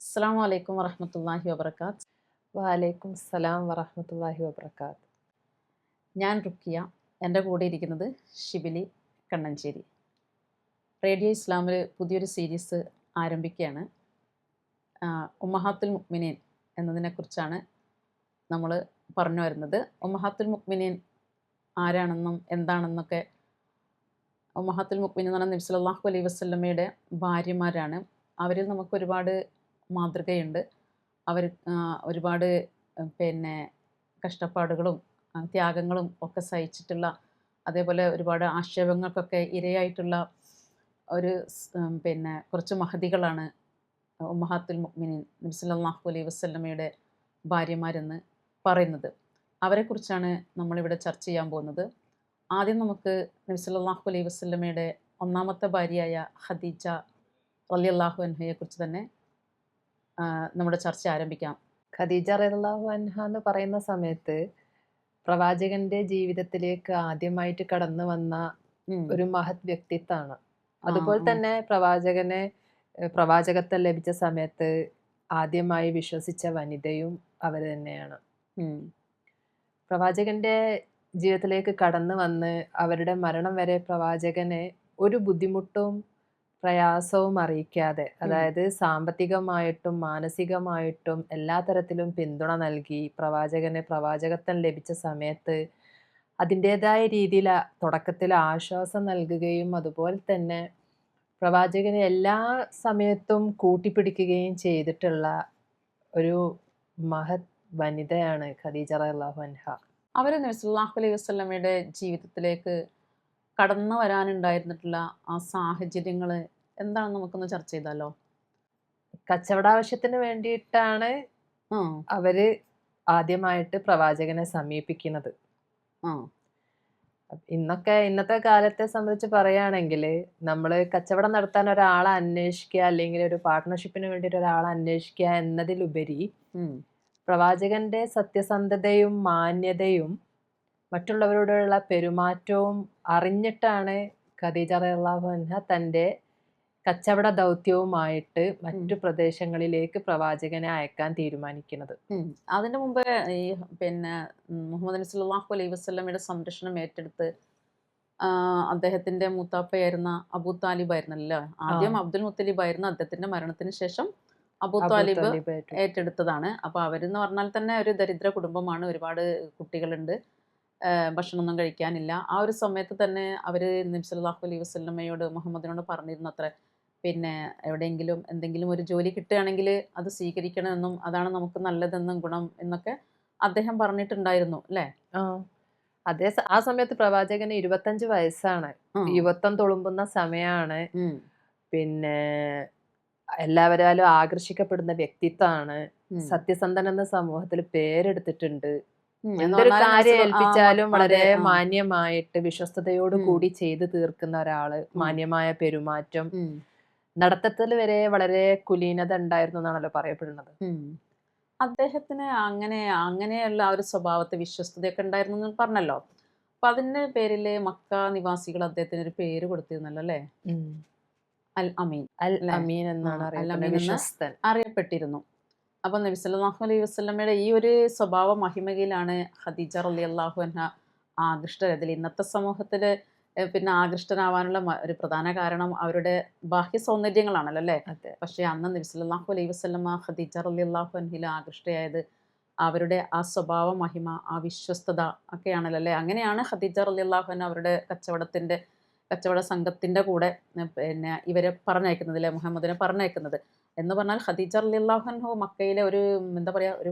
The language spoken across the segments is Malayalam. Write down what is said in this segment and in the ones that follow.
അസ്സാം വലൈക്കും വറഹമത്തല്ലാഹി വബർക്കാത്ത് വാലൈക്കും സലാം വറഹമത്തല്ലാഹി വബർക്കാത്ത് ഞാൻ റുക്കിയ എന്റെ കൂടെ ഇരിക്കുന്നത് ഷിബിലി കണ്ണഞ്ചേരി. റേഡിയോ ഇസ്ലാമിൽ പുതിയൊരു സീരീസ് ആരംഭിക്കുകയാണ്. ഉമ്മഹാത്തുൽ മുക്മിനീൻ എന്നതിനെക്കുറിച്ചാണ് നമ്മൾ പറഞ്ഞു വരുന്നത്. ഉമ്മഹാത്തുൽ മുക്മിനീൻ ആരാണെന്നും എന്താണെന്നൊക്കെ ഉമ്മഹാത്തുൽ മുക്മിനീൻ എന്ന് പറഞ്ഞാൽ നബ്സലാഹു അലൈഹി വസ്ലമയുടെ ഭാര്യമാരാണ്. അവരിൽ നമുക്ക് ഒരുപാട് മാതൃകയുണ്ട്. അവർ ഒരുപാട് പിന്നെ കഷ്ടപ്പാടുകളും ത്യാഗങ്ങളും ഒക്കെ സഹിച്ചിട്ടുള്ള അതേപോലെ ഒരുപാട് ആക്ഷേപങ്ങൾക്കൊക്കെ ഇരയായിട്ടുള്ള ഒരു പിന്നെ കുറച്ച് മഹതികളാണ് ഉമ്മഹാത്തുൽ മുഅ്മിനീൻ നബി അലൈഹി വസല്ലമയുടെ ഭാര്യമാരെന്ന് പറയുന്നത്. അവരെക്കുറിച്ചാണ് നമ്മളിവിടെ ചർച്ച ചെയ്യാൻ പോകുന്നത്. ആദ്യം നമുക്ക് നബി അലൈഹി വസല്ലമയുടെ ഒന്നാമത്തെ ഭാര്യയായ ഖദീജ റളിയല്ലാഹു അൻഹയെക്കുറിച്ച് തന്നെ നമ്മുടെ ചർച്ച ആരംഭിക്കാം. ഖദീജ റളിയല്ലാഹു അൻഹ എന്ന് പറയുന്ന സമയത്ത് പ്രവാചകന്റെ ജീവിതത്തിലേക്ക് ആദ്യമായിട്ട് കടന്നു വന്ന ഒരു മഹത് വ്യക്തിത്വമാണ് അതുപോലെ തന്നെ പ്രവാചകനെ പ്രവാചകത്വം ലഭിച്ച സമയത്ത് ആദ്യമായി വിശ്വസിച്ച വനിതയും അവർ തന്നെയാണ്. പ്രവാചകന്റെ ജീവിതത്തിലേക്ക് കടന്നു വന്ന് അവരുടെ മരണം വരെ പ്രവാചകനെ ഒരു ബുദ്ധിമുട്ടും പ്രയാസവും അറിയിക്കാതെ അതായത് സാമ്പത്തികമായിട്ടും മാനസികമായിട്ടും എല്ലാ തരത്തിലും പിന്തുണ നൽകി പ്രവാചകന് പ്രവാചകത്വം ലഭിച്ച സമയത്ത് അതിന്റെതായ രീതിയിൽ തുടക്കത്തിൽ ആശ്വാസം നൽകുകയും അതുപോലെ തന്നെ പ്രവാചകനെ എല്ലാ സമയത്തും കൂട്ടിപ്പിടിക്കുകയും ചെയ്തിട്ടുള്ള ഒരു മഹത് വനിതയാണ് ഖദീജ റളിയല്ലാഹു അൻഹ. അവർ അലൈഹി വസ്ലമയുടെ ജീവിതത്തിലേക്ക് കടന്നു വരാനുണ്ടായിരുന്നിട്ടുള്ള ആ സാഹചര്യങ്ങൾ എന്താണെന്ന് നമുക്കൊന്ന് ചർച്ച ചെയ്താലോ? കച്ചവടാവശ്യത്തിന് വേണ്ടിയിട്ടാണ് അവർ ആദ്യമായിട്ട് പ്രവാചകനെ സമീപിക്കുന്നത്. ഇന്നൊക്കെ ഇന്നത്തെ കാലത്തെ സംബന്ധിച്ച് പറയുകയാണെങ്കിൽ നമ്മൾ കച്ചവടം നടത്താൻ ഒരാളെ അന്വേഷിക്കുക അല്ലെങ്കിൽ ഒരു പാർട്ട്ണർഷിപ്പിന് വേണ്ടിയിട്ട് ഒരാളെ അന്വേഷിക്കുക എന്നതിലുപരി. പ്രവാചകന്റെ സത്യസന്ധതയും മാന്യതയും മറ്റുള്ളവരോടുള്ള പെരുമാറ്റവും അറിഞ്ഞിട്ടാണ് ഖദീജ റളിയല്ലാഹു അൻഹ തന്റെ കച്ചവട ദൗത്യവുമായിട്ട് മറ്റു പ്രദേശങ്ങളിലേക്ക് പ്രവാചകനെ അയക്കാൻ തീരുമാനിക്കുന്നത്. അതിന് മുമ്പ് ഈ പിന്നെ മുഹമ്മദ് നബി സല്ലല്ലാഹു അലൈഹി വസല്ലമയുടെ സംരക്ഷണം ഏറ്റെടുത്ത് അദ്ദേഹത്തിന്റെ മൂത്താപ്പയായിരുന്ന അബൂ താലിബ് ആയിരുന്നല്ലോ? ആദ്യം അബ്ദുൽ മുത്തലിബ് ആയിരുന്നു അദ്ദേഹത്തിന്റെ മരണത്തിന് ശേഷം അബൂ താലിബ് ഏറ്റെടുത്തതാണ്. അപ്പൊ അവരെന്ന് പറഞ്ഞാൽ തന്നെ ഒരു ദരിദ്ര കുടുംബമാണ് ഒരുപാട് കുട്ടികളുണ്ട്. ഭക്ഷണമൊന്നും കഴിക്കാനില്ല. ആ ഒരു സമയത്ത് തന്നെ അവർ നിംസലാഹു അലൈഹി വസല്ലമയോട് മുഹമ്മദിനോട് പറഞ്ഞിരുന്നത്ര. പിന്നെ എവിടെയെങ്കിലും എന്തെങ്കിലും ഒരു ജോലി കിട്ടുകയാണെങ്കിൽ അത് സ്വീകരിക്കണമെന്നും അതാണ് നമുക്ക് നല്ലതെന്നും ഗുണം എന്നൊക്കെ അദ്ദേഹം പറഞ്ഞിട്ടുണ്ടായിരുന്നു അല്ലേ? അതേ ആ സമയത്ത് പ്രവാചകന് ഇരുപത്തഞ്ച് വയസ്സാണ്. യുവത്വം തുളുമ്പുന്ന സമയമാണ് പിന്നെ എല്ലാവരാലും ആകർഷിക്കപ്പെടുന്ന വ്യക്തിത്വമാണ്. സത്യസന്ധൻ എന്ന സമൂഹത്തിൽ പേരെടുത്തിട്ടുണ്ട്. എന്തൊരു കാര്യം ഏൽപ്പിച്ചാലും വളരെ മാന്യമായിട്ട് വിശ്വസ്തയോട് കൂടി ചെയ്തു തീർക്കുന്ന ഒരാൾ മാന്യമായ പെരുമാറ്റം. നടത്തത്തിൽ വരെ വളരെ കുലീനത ഉണ്ടായിരുന്നു എന്നാണല്ലോ പറയപ്പെടുന്നത്. അദ്ദേഹത്തിന് അങ്ങനെ അങ്ങനെയുള്ള ആ ഒരു സ്വഭാവത്തെ വിശ്വസ്തതയൊക്കെ ഉണ്ടായിരുന്നു എന്ന് പറഞ്ഞല്ലോ. അപ്പൊ അതിന്റെ പേരിൽ മക്ക നിവാസികൾ അദ്ദേഹത്തിന് ഒരു പേര് കൊടുത്തിരുന്നല്ലോ അല്ലേ? അൽ അമീൻ. അൽ അമീൻ എന്നാണ് അറിയപ്പെട്ടിരുന്നു. അപ്പൊ നബി സല്ലല്ലാഹു അലൈഹി വസല്ലമയുടെ ഈ ഒരു സ്വഭാവ മഹിമയിലാണ് ഖദീജ റളിയല്ലാഹു അൻഹ ആകൃഷ്ടരതിൽ ഇന്നത്തെ സമൂഹത്തിൽ പിന്നെ ആകൃഷ്ടനാവാനുള്ള ഒരു പ്രധാന കാരണം അവരുടെ ബാഹ്യ സൗന്ദര്യങ്ങളാണല്ലോ അല്ലേ? പക്ഷേ അന്ന് നബി സല്ലല്ലാഹു അലൈഹി വസല്ലമ ഖദീജ അള്ളാഹു അൻഹിൽ ആകൃഷ്ടയായത് അവരുടെ ആ സ്വഭാവ മഹിമ ആ വിശ്വസ്തത ഒക്കെയാണല്ലോ അല്ലേ? അങ്ങനെയാണ് ഖദീജ അള്ളാഹു അൻഹ അവരുടെ കച്ചവടത്തിന്റെ കച്ചവട സംഘത്തിന്റെ കൂടെ പിന്നെ ഇവരെ പറഞ്ഞയക്കുന്നത് അല്ലേ? മുഹമ്മദിനെ പറഞ്ഞയക്കുന്നത്. എന്ന് പറഞ്ഞാൽ ഖദീജ റളിയല്ലാഹു അൻഹു മക്കയിലെ ഒരു എന്താ പറയാ ഒരു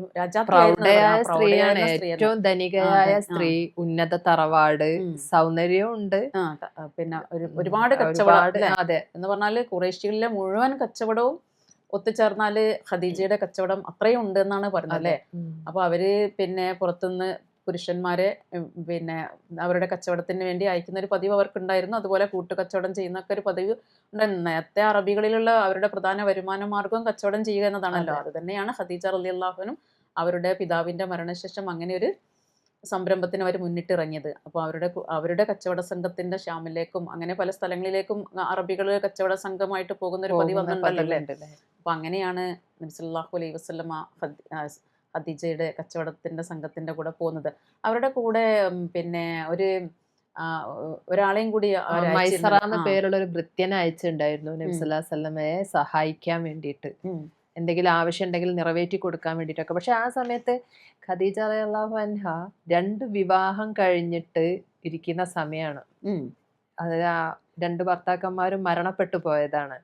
സ്ത്രീയാണ്. ഏറ്റവും ധനികയായ സ്ത്രീ. ഉന്നത തറവാട്. സൗന്ദര്യമുണ്ട് സൗന്ദര്യവും ഉണ്ട് പിന്നെ ഒരു ഒരുപാട് കച്ചവടം അതെ. എന്ന് പറഞ്ഞാൽ കുറേശ്യയിലെ മുഴുവൻ കച്ചവടവും ഒത്തുചേർന്നാൽ ഖദീജയുടെ കച്ചവടം അത്രയും ഉണ്ട് എന്നാണ് പറഞ്ഞത് അല്ലെ. അപ്പോൾ അവർ പിന്നെ പുറത്തുനിന്ന് പുരുഷന്മാരെ പിന്നെ അവരുടെ കച്ചവടത്തിന് വേണ്ടി അയക്കുന്ന ഒരു പതിവ് അവർക്കുണ്ടായിരുന്നു. അതുപോലെ കൂട്ടുകച്ചവടം ചെയ്യുന്നൊക്കെ ഒരു പതിവ് ഉണ്ടായിരുന്നു നേരത്തെ അറബികളിലുള്ള അവരുടെ പ്രധാന വരുമാന മാർഗവും കച്ചവടം ചെയ്യുക എന്നതാണല്ലോ. അതെ. തന്നെയാണ് ഖദീജ അള്ളാഹുനും അവരുടെ പിതാവിന്റെ മരണശേഷം അങ്ങനെ ഒരു സംരംഭത്തിന് അവർ മുന്നിട്ടിറങ്ങിയത്. അപ്പോൾ അവരുടെ അവരുടെ കച്ചവട സംഘത്തിന്റെ ഷ്യാമിലേക്കും അങ്ങനെ പല സ്ഥലങ്ങളിലേക്കും അറബികൾ കച്ചവട സംഘമായിട്ട് പോകുന്ന ഒരു പതിവ് വന്നിട്ടുണ്ടല്ലോ അപ്പൊ അപ്പോൾ അങ്ങനെയാണ് നബി സല്ലല്ലാഹു അലൈഹി ആ, ഖദീജയുടെ കച്ചവടത്തിന്റെ സംഘത്തിന്റെ കൂടെ പോകുന്നത്. അവരുടെ കൂടെ പിന്നെ ഒരു ഒരാളെയും കൂടി മൈസറ എന്ന പേരുള്ള ഒരു ഭൃത്യനെ അയച്ചിട്ടുണ്ടായിരുന്നു നബി ഉം. സല്ലല്ലാഹു അലൈഹി വസല്ലമയെ സഹായിക്കാൻ വേണ്ടിയിട്ട്. എന്തെങ്കിലും ആവശ്യം ഉണ്ടെങ്കിൽ നിറവേറ്റി കൊടുക്കാൻ വേണ്ടിയിട്ടൊക്കെ. പക്ഷെ ആ സമയത്ത് ഖദീജ അൻഹ രണ്ട് വിവാഹം കഴിഞ്ഞിട്ട് ഇരിക്കുന്ന സമയമാണ് അതായത് അത് ആ രണ്ട് ഭർത്താക്കന്മാരും മരണപ്പെട്ടു പോയതാണ്.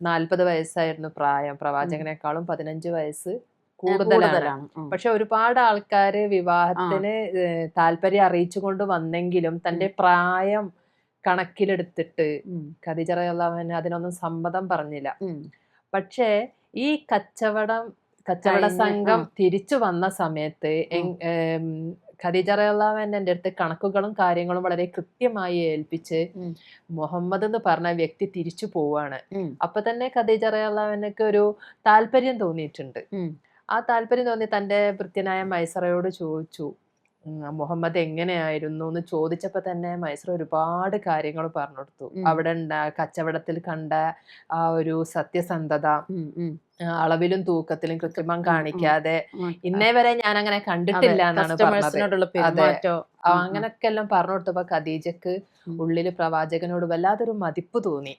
നാൽപ്പത് വയസ്സായിരുന്നു പ്രായം. പ്രവാചകനേക്കാളും പതിനഞ്ച് വയസ്സ് കൂടുതലാണ്. പക്ഷെ ഒരുപാട് ആൾക്കാര് വിവാഹത്തിന് താല്പര്യം അറിയിച്ചു കൊണ്ട് വന്നെങ്കിലും തന്റെ പ്രായം കണക്കിലെടുത്തിട്ട് ഉം, ഖദീജ റളിയല്ലാഹു അതിനൊന്നും സമ്മതം പറഞ്ഞില്ല. പക്ഷേ ഈ കച്ചവടം കച്ചവട സംഘം തിരിച്ചു വന്ന സമയത്ത് എങ്- എന്റെ എന്റെ അടുത്ത് കണക്കുകളും കാര്യങ്ങളും വളരെ കൃത്യമായി ഏൽപ്പിച്ച് മുഹമ്മദ് എന്ന് പറഞ്ഞ വ്യക്തി തിരിച്ചു പോവാണ്. അപ്പൊ തന്നെ ഖദീജറയുള്ളവനൊക്കെ ഒരു താല്പര്യം തോന്നിയിട്ടുണ്ട്. ആ താല്പര്യം തോന്നി തന്റെ ഭൃത്യനായ മൈസറയോട് ചോദിച്ചു മുഹമ്മദ് എങ്ങനെയായിരുന്നു? എന്ന് ചോദിച്ചപ്പോ തന്നെ മൈസറ ഒരുപാട് കാര്യങ്ങൾ പറഞ്ഞു കൊടുത്തു അവിടെ കച്ചവടത്തിൽ കണ്ട ആ ഒരു സത്യസന്ധത. അളവിലും തൂക്കത്തിലും കൃത്രിമം. കാണിക്കാതെ ഇന്നേ വരെ ഞാൻ അങ്ങനെ കണ്ടിട്ടില്ല എന്നാണ് പറഞ്ഞത്. അങ്ങനൊക്കെ എല്ലാം പറഞ്ഞു കൊടുത്തപ്പോ ഖദീജക്ക്. ഉള്ളിൽ പ്രവാചകനോട് വല്ലാതൊരു മതിപ്പ് തോന്നി.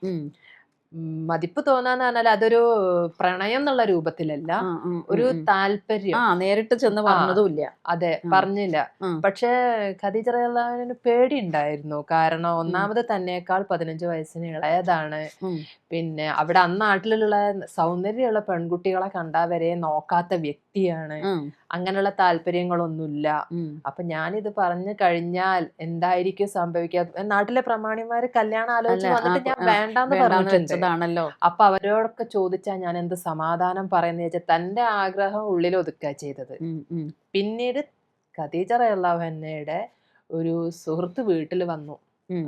മതിപ്പ് തോന്നാന്ന് പറഞ്ഞാൽ അതൊരു പ്രണയം എന്നുള്ള രൂപത്തിലല്ല. ഒരു. താല്പര്യം. നേരിട്ട് ചെന്ന്. പറഞ്ഞതുമില്ല. അതെ പറഞ്ഞില്ല. പക്ഷെ ഖദീജ പേടി ഉണ്ടായിരുന്നു കാരണം ഒന്നാമത് തന്നെക്കാൾ പതിനഞ്ച് വയസ്സിന് ഇളയതാണ്. പിന്നെ അവിടെ അന്ന് നാട്ടിലുള്ള സൗന്ദര്യമുള്ള പെൺകുട്ടികളെ കണ്ടാവരെ നോക്കാത്ത വ്യക്തിയാണ് ഉം, അങ്ങനെയുള്ള താല്പര്യങ്ങളൊന്നുമില്ല. അപ്പൊ ഞാനിത് പറഞ്ഞു കഴിഞ്ഞാൽ എന്തായിരിക്കും സംഭവിക്കുക നാട്ടിലെ പ്രമാണിമാര് കല്യാണം ആലോചിച്ച് വന്നിട്ട് ഞാൻ വേണ്ടാന്ന് വേണ്ടാന്ന് പറഞ്ഞിട്ടുണ്ട്. വെച്ചതാണല്ലോ. അപ്പൊ അവരോടൊക്കെ ചോദിച്ചാൽ ഞാൻ എന്ത് സമാധാനം പറയുന്ന വെച്ചാൽ തന്റെ ആഗ്രഹം ഉള്ളിൽ ഒതുക്കുക ചെയ്തത്. പിന്നീട് ഖദീജ റഹ്ലാഹന്നയുടെ ഒരു സുഹൃത്ത് വീട്ടിൽ വന്നു.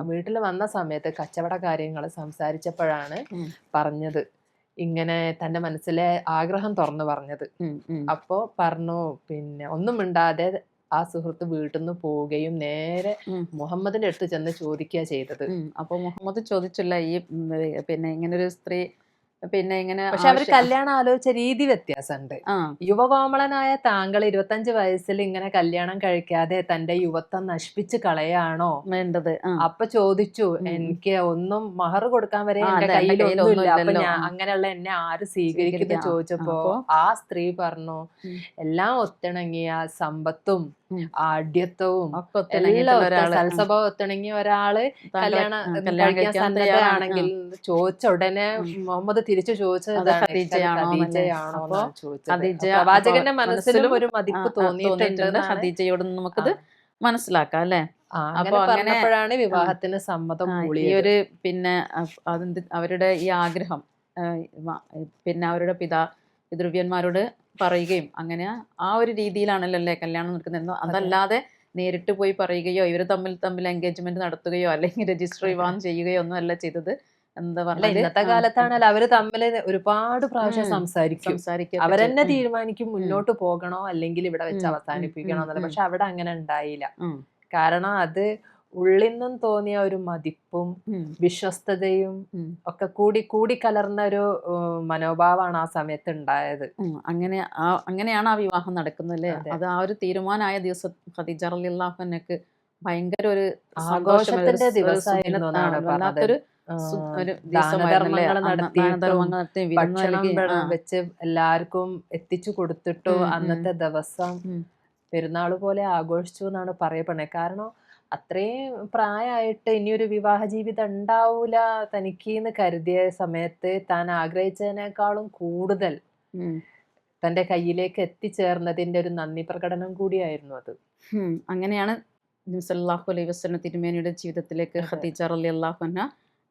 വീട്ടിൽ വന്ന സമയത്ത് കച്ചവട കാര്യങ്ങൾ സംസാരിച്ചപ്പോഴാണ്. പറഞ്ഞത്. ഇങ്ങനെ തന്റെ മനസ്സിലെ ആഗ്രഹം തുറന്നു പറഞ്ഞത്. അപ്പോ പറഞ്ഞു പിന്നെ ഒന്നും മിണ്ടാതെ ആ സുഹൃത്ത് വീട്ടിൽ നിന്ന് പോവുകയും നേരെ മുഹമ്മദിന്റെ അടുത്ത് ചെന്ന് ചോദിക്കുക ചെയ്തത്. അപ്പൊ മുഹമ്മദ് ചോദിച്ചില്ല ഈ പിന്നെ ഇങ്ങനൊരു സ്ത്രീ പിന്നെ ഇങ്ങനെ പക്ഷെ അവർ കല്യാണം ആലോചിച്ച രീതി വ്യത്യാസമുണ്ട് യുവകോമളനായ താങ്കൾ ഇരുപത്തഞ്ച് വയസ്സിൽ ഇങ്ങനെ കല്യാണം കഴിക്കാതെ തന്റെ യുവത്വം നശിപ്പിച്ച് കളയാണോ വേണ്ടത് അപ്പൊ ചോദിച്ചു എനിക്ക് ഒന്നും മഹർ കൊടുക്കാൻ വരെ എന്റെ അപ്പൊ ഞാൻ. അങ്ങനെയുള്ള എന്നെ ആര് സ്വീകരിക്കുന്നു സ്വീകരിക്കാം. ചോദിച്ചപ്പോ ആ സ്ത്രീ പറഞ്ഞു. എല്ലാം ഒത്തിണങ്ങിയ സമ്പത്തും. ആഢ്യത്വവും സൽസ്വഭാവം ഒത്തിണങ്ങിയ ഒരാൾ കല്യാണം കല്യാണം കഴിക്കാൻ സന്നദ്ധയാണെങ്കിൽ ചോദിച്ച ഉടനെ മുഹമ്മദ് തിരിച്ചു ചോദിച്ചത് പ്രവാചകന്റെ മനസ്സിലും ഒരു മതിപ്പ് തോന്നിയിട്ടുണ്ട് ഹദീജയോട് നമുക്കത് മനസ്സിലാക്കാം അല്ലെ? അപ്പൊ അങ്ങനെ- പറഞ്ഞപ്പോഴാണ് വിവാഹത്തിന് സമ്മതം ഈ ഒരു പിന്നെ അവരുടെ ഈ ആഗ്രഹം പിന്നെ അവരുടെ പിതാ പിതൃവ്യന്മാരോട് പറയുകയും അങ്ങനെ ആ ഒരു രീതിയിലാണല്ലോ അല്ലേ കല്യാണം നടക്കുന്നത് അതല്ലാതെ നേരിട്ട് പോയി പറയുകയോ ഇവർ തമ്മിൽ തമ്മിൽ എൻഗേജ്മെന്റ് നടത്തുകയോ അല്ലെങ്കിൽ രജിസ്റ്റർ വിവാഹം ചെയ്യുകയോ ഒന്നും അല്ല ചെയ്തത് എന്താ പറഞ്ഞാൽ ഇന്നത്തെ കാലത്താണല്ലോ അവർ തമ്മിൽ ഒരുപാട് പ്രാവശ്യം സംസാരിക്കും. സംസാരിക്കും. അവരെന്നെ തീരുമാനിക്കും മുന്നോട്ട് പോകണോ അല്ലെങ്കിൽ ഇവിടെ വെച്ച് അവസാനിപ്പിക്കണോ എന്നല്ല. പക്ഷെ അവിടെ അങ്ങനെ ഉണ്ടായില്ല. കാരണം അത് ഉള്ളിൽ നിന്നും തോന്നിയ ഒരു മതിപ്പും വിശ്വസ്തതയും ഒക്കെ കൂടി കൂടി കലർന്ന ഒരു മനോഭാവമാണ് ആ സമയത്ത് ഉണ്ടായത് അങ്ങനെ ആ അങ്ങനെയാണ് ആ വിവാഹം നടക്കുന്നത് അല്ലേ? അത്. ആ ഒരു തീരുമാനമായ ദിവസം ഖദീജ റളിയല്ലാഹുവിനക്ക് ഭയങ്കര ഒരു ആഘോഷത്തിന്റെ ദിവസമായിരുന്നു ഒരു ഭക്ഷണം വെച്ച് എല്ലാവർക്കും എത്തിച്ചു കൊടുത്തിട്ടു. അന്നത്തെ ദിവസം പെരുന്നാൾ പെരുന്നാൾ പോലെ ആഘോഷിച്ചു എന്നാണ് പറയപ്പെടുന്നത്. കാരണം അത്രയും പ്രായമായിട്ട് ഇനിയൊരു വിവാഹ ജീവിതം ഉണ്ടാവൂല തനിക്ക് എന്ന് കരുതിയ സമയത്ത് താൻ ആഗ്രഹിച്ചതിനേക്കാളും കൂടുതൽ. തന്റെ കയ്യിലേക്ക് എത്തിച്ചേർന്നതിന്റെ ഒരു നന്ദി പ്രകടനം കൂടിയായിരുന്നു അത് അങ്ങനെയാണ് നബി സല്ലല്ലാഹു അലൈഹി വസല്ലം തിരുമേനിയുടെ ജീവിതത്തിലേക്ക്. ഖദീജ റളിയല്ലാഹു അൻഹ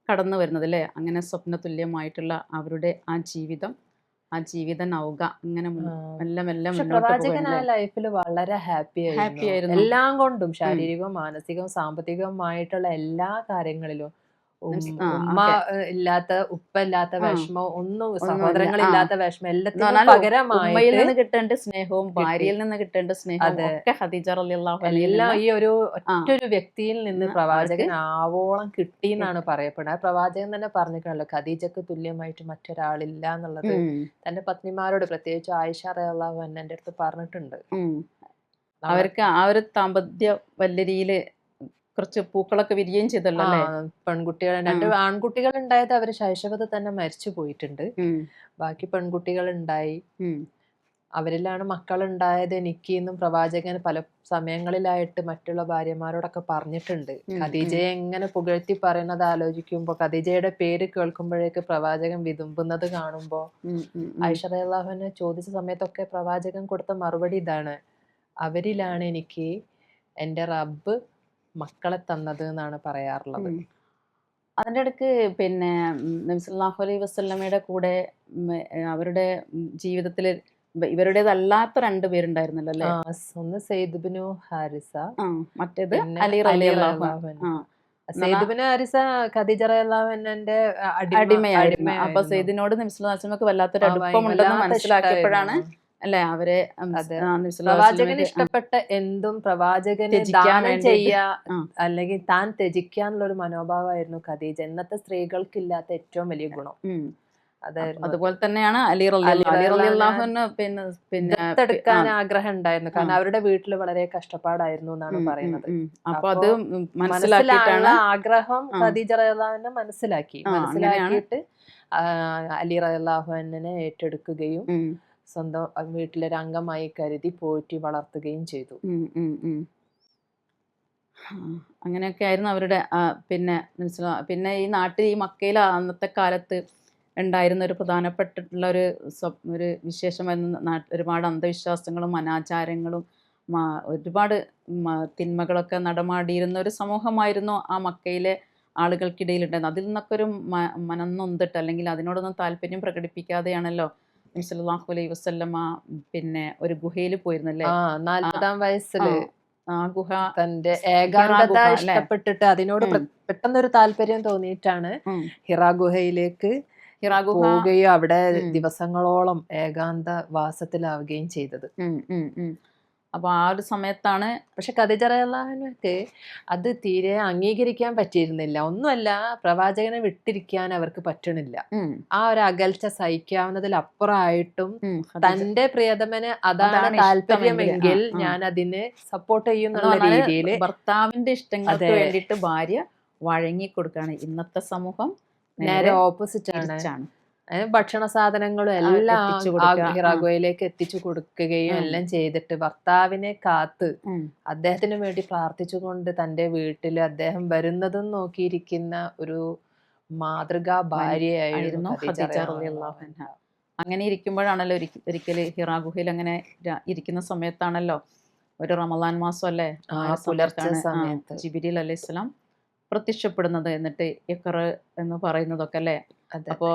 കടന്നു വരുന്നത് അല്ലേ അങ്ങനെ സ്വപ്ന തുല്യമായിട്ടുള്ള അവരുടെ ആ ജീവിതം ആ ജീവിത നൗക ഇങ്ങനെ. മെല്ലെ മെല്ലെ മുന്നോട്ട് പ്രവാചകൻ ആ ലൈഫിൽ വളരെ ഹാപ്പി ആയിരുന്നു. എല്ലാം കൊണ്ടും ശാരീരികവും മാനസികവും സാമ്പത്തികവുമായിട്ടുള്ള എല്ലാ കാര്യങ്ങളിലും ഉമ്മ ഇല്ലാത്ത ഉപ്പ ഇല്ലാത്ത വിഷമോ ഒന്നും. സഹോദരങ്ങളില്ലാത്ത വിഷമം. എല്ലാത്തിനും പകരമായി ഉമ്മയിൽ നിന്ന് കിട്ടേണ്ട സ്നേഹവും. ഭാര്യയിൽ നിന്ന് കിട്ടേണ്ട സ്നേഹവും ഒക്കെ എല്ലാം ഈ ഒരു. ഒറ്റൊരു വ്യക്തിയിൽ നിന്ന് പ്രവാചകൻ ആവോളം കിട്ടി. എന്നാണ് പറയപ്പെടുന്നത് പ്രവാചകൻ തന്നെ പറഞ്ഞിട്ടുണ്ടല്ലോ ഖദീജക്ക് തുല്യമായിട്ട് മറ്റൊരാളില്ല എന്നുള്ളത് തന്റെ പത്നിമാരോട് പ്രത്യേകിച്ച് ആയിഷ അൻഹ എന്റെ അടുത്ത് പറഞ്ഞിട്ടുണ്ട്. അവർക്ക് ആ ഒരു ദാമ്പത്യ വല്ലരിയിൽ കുറച്ച് പൂക്കളൊക്കെ വിരിയുകയും ചെയ്തല്ലോ പെൺകുട്ടികൾ രണ്ട് ആൺകുട്ടികൾ ഉണ്ടായത് അവർ ശൈശവത തന്നെ മരിച്ചു പോയിട്ടുണ്ട്. ബാക്കി പെൺകുട്ടികൾ ഉണ്ടായി. അവരിലാണ് മക്കൾ മക്കളുണ്ടായത് എനിക്ക് എന്നും പ്രവാചകൻ പല സമയങ്ങളിലായിട്ട് മറ്റുള്ള ഭാര്യമാരോടൊക്കെ പറഞ്ഞിട്ടുണ്ട്. ഖദീജയെ എങ്ങനെ പുകഴ്ത്തി പറയുന്നത് ആലോചിക്കുമ്പോൾ ഖദീജയുടെ പേര് കേൾക്കുമ്പോഴേക്ക് പ്രവാചകൻ വിതുമ്പുന്നത് കാണുമ്പോൾ ഉം. ചോദിച്ച സമയത്തൊക്കെ പ്രവാചകൻ കൊടുത്ത മറുപടി ഇതാണ്. അവരിലാണ് എനിക്ക് എന്റെ റബ്ബ് മക്കളെ തന്നത് എന്നാണ് പറയാറുള്ളത്. അതിന്റെ ഇടയ്ക്ക് പിന്നെ നബിസല്ലാഹു അലൈഹി വസ്ലമയുടെ കൂടെ അവരുടെ ജീവിതത്തിൽ ഇവരുടേതല്ലാത്ത രണ്ട് പേരുണ്ടായിരുന്നല്ലോ അല്ലേ ഒന്ന് സെയ്ദ്ബിനു ഹാരിസ മറ്റേത് അലി അലി. ഹാരിസ ഖദീജ അടിമ അടിമയായിരുന്നു അപ്പൊ സെയ്ദിനോട് നബിസ്വലാസ്ലമക്ക് വല്ലാത്തൊരു അടുപ്പം അടുപ്പമുണ്ടെന്ന് മനസ്സിലാക്കിയപ്പോഴാണ്. അല്ലേ? അവരെ പ്രവാചകന് ഇഷ്ടപ്പെട്ട എന്തും പ്രവാചകന് ദാനം വേണ്ടിയിട്ട്. ചെയ്യാ അല്ലെങ്കിൽ താൻ ത്യജിക്കാനുള്ള ഒരു മനോഭാവമായിരുന്നു ഖദീജ. ഇന്നത്തെ സ്ത്രീകൾക്കില്ലാത്ത ഏറ്റവും വലിയ ഗുണം. അതുപോലെ തന്നെയാണ് അലി റളി അലി അലി റളിയല്ലാഹു റളിയല്ലാഹുവിന് പിന്നെ പിന്നെ ആഗ്രഹം ഉണ്ടായിരുന്നു. കാരണം അവരുടെ വീട്ടിൽ വളരെ കഷ്ടപ്പാടായിരുന്നു എന്നാണ് പറയുന്നത്. അപ്പൊ അത് മനസ്സിലാക്കിയിട്ടാണ് ആഗ്രഹം. ഖദീജ റളിയല്ലാഹുവിനെ മനസ്സിലാക്കി. മനസ്സിലാക്കിയിട്ട് അലി റളിയല്ലാഹുവിനെ ഏറ്റെടുക്കുകയും സ്വന്തം വീട്ടിലൊരു അംഗമായി കരുതി പോറ്റി വളർത്തുകയും ചെയ്തു. അങ്ങനെയൊക്കെ ആയിരുന്നു അവരുടെ പിന്നെ പിന്നെ ഈ നാട്ടിൽ ഈ മക്കയിൽ അന്നത്തെ കാലത്ത് ഉണ്ടായിരുന്ന ഒരു പ്രധാനപ്പെട്ടിട്ടുള്ള ഒരു ഒരു വിശേഷമായിരുന്നു ഒരുപാട് അന്ധവിശ്വാസങ്ങളും അനാചാരങ്ങളും ഒരുപാട് തിന്മകളൊക്കെ നടമാടിയിരുന്ന ഒരു സമൂഹമായിരുന്നു ആ മക്കയിലെ ആളുകൾക്കിടയിൽ ഉണ്ടായിരുന്നത് അതിൽ നിന്നൊക്കെ ഒരു മ- മനം നൊന്തിട്ട് അല്ലെങ്കിൽ അതിനോടൊന്നും താല്പര്യം പ്രകടിപ്പിക്കാതെയാണല്ലോ നബി സല്ലല്ലാഹു അലൈഹി വസല്ലമ പിന്നെ ഒരു ഗുഹയിൽ പോയിരുന്നല്ലേ? നാൽപ്പതാം വയസ്സിൽ ആ ഗുഹ തന്റെ ഏകാന്തത ഇഷ്ടപ്പെട്ടിട്ട് അതിനോട് പെട്ടെന്നൊരു താല്പര്യം തോന്നിയിട്ടാണ്. ഹിറ ഗുഹയിലേക്ക് ഹിറ ഗുഹ പോവുകയും അവിടെ ദിവസങ്ങളോളം ഏകാന്ത വാസത്തിലാവുകയും ചെയ്തത് ഉം, ഉം, ഉം. അപ്പൊ ആ ഒരു സമയത്താണ് പക്ഷെ ഖദിജറഹ്ലാനക്ക് അത് തീരെ അംഗീകരിക്കാൻ പറ്റിയിരുന്നില്ല. ഒന്നുമല്ല പ്രവാചകനെ വിട്ടിരിക്കാൻ അവർക്ക് പറ്റണില്ല. ആ ഒരു അകൽച്ച സഹിക്കാവുന്നതിൽ അപ്പുറമായിട്ടും തന്റെ പ്രിയതമന് അതാണ് താല്പര്യമെങ്കിൽ. ഞാൻ അതിന് സപ്പോർട്ട് ചെയ്യും രീതിയിൽ ഭർത്താവിന്റെ ഇഷ്ടങ്ങൾക്ക് വേണ്ടിയിട്ട് ഭാര്യ വഴങ്ങി കൊടുക്കുകയാണ് ഇന്നത്തെ സമൂഹം. നേരെ ഓപ്പോസിറ്റ് ആണ്. ഭക്ഷണ സാധനങ്ങളും എല്ലാം എത്തിച്ചു. ഹിറാഗോയിലേക്ക് കൊടുക്കുകയും എല്ലാം ചെയ്തിട്ട് ഭർത്താവിനെ കാത്ത് അദ്ദേഹത്തിന് വേണ്ടി പ്രാർത്ഥിച്ചുകൊണ്ട് തന്റെ വീട്ടിൽ അദ്ദേഹം വരുന്നതും നോക്കിയിരിക്കുന്ന ഒരു മാതൃകാ ഭാര്യയായിരുന്നു. അങ്ങനെ ഇരിക്കുമ്പോഴാണല്ലോ ഒരിക്കൽ ഒരിക്കൽ ഹിറാ ഗുഹയിൽ അങ്ങനെ ഇരിക്കുന്ന സമയത്താണല്ലോ. ഒരു റമദാൻ മാസം അല്ലേ പുലർച്ചെ സമയത്ത്. ജിബിരിൽ അലൈഹി സ്വലാം പ്രത്യക്ഷപ്പെടുന്നത് എന്നിട്ട് ഇഖർ എന്ന് പറയുന്നതൊക്കെ അല്ലേ? അപ്പോൾ